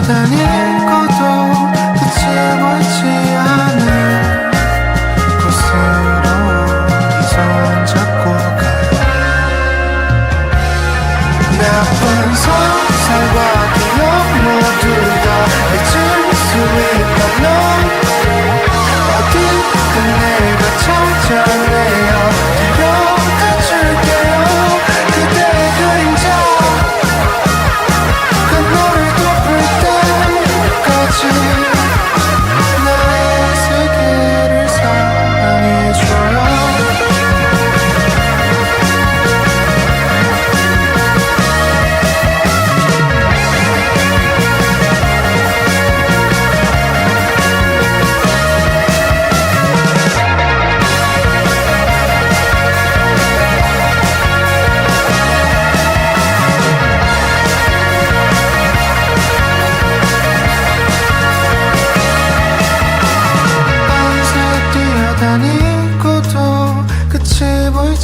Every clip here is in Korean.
돌아다닐 것도 끝이 보이지 않은 곳으로 이 손잡고 가요 나쁜 속살과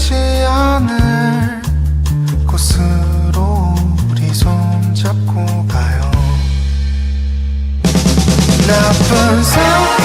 보이지 않을 곳으로 우리 손잡고 가요. 나쁜 사람